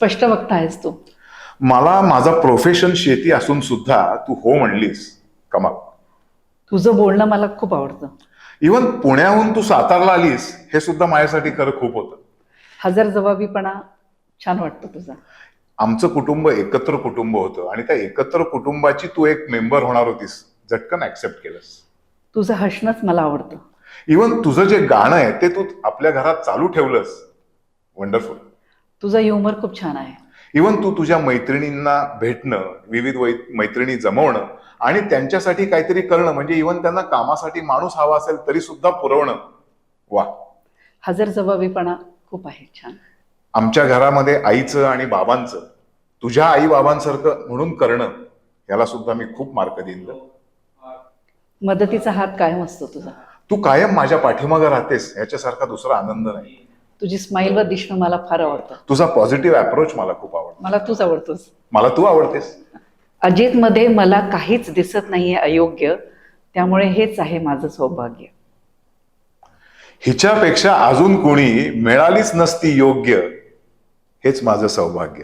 स्पष्ट वक्ता आहेस तू. मला माझा प्रोफेशन शेती असून सुद्धा तू हो म्हणलीस कमाल तुझं बोलणं मला खूप आवडतं. इवन पुण्याहून तू सातारला आलीस हे सुद्धा माझ्यासाठी खरं खूप होतं. हजर जबाबीपणा छान वाटतो तुझा. आमचं कुटुंब एकत्र कुटुंब होतं आणि त्या एकत्र कुटुंबाची तू एक मेंबर होणार होतीस झटकन ऍक्सेप्ट केलंस. तुझं हसणंच मला आवडतं. इवन तुझं जे गाणं आहे ते तू आपल्या घरात चालू ठेवलंस. वंडरफुल तुझा ह्युमर खूप छान आहे. इवन तू तुझ्या मैत्रिणींना भेटणं विविध मैत्रिणी जमवणं आणि त्यांच्यासाठी काहीतरी करणं म्हणजे इवन त्यांना कामासाठी माणूस हवा असेल तरी सुद्धा पुरवणं वा. हजर जबाबीपणा खूप आहे छान. आमच्या घरामध्ये आईचं आणि बाबांचं तुझ्या आई बाबांसारखं म्हणून करणं याला सुद्धा मी खूप मार्क देईन ग. मदतीचा हात कायम असतो तुझा. तू कायम माझ्या पाठीमागं राहतेस याच्यासारखा दुसरा आनंद नाही. तुझी स्माईल वर दिसणं मला फार आवडतं. तुझा पॉझिटिव्ह अप्रोच मला खूप आवडतो. मला तूच आवडतोस. मला तू आवडतेस. अजित मध्ये मला काहीच दिसत नाहीये अयोग्य त्यामुळे हेच आहे माझं सौभाग्य. हिच्यापेक्षा अजून कोणी मिळालीच नसती योग्य हेच माझं सौभाग्य.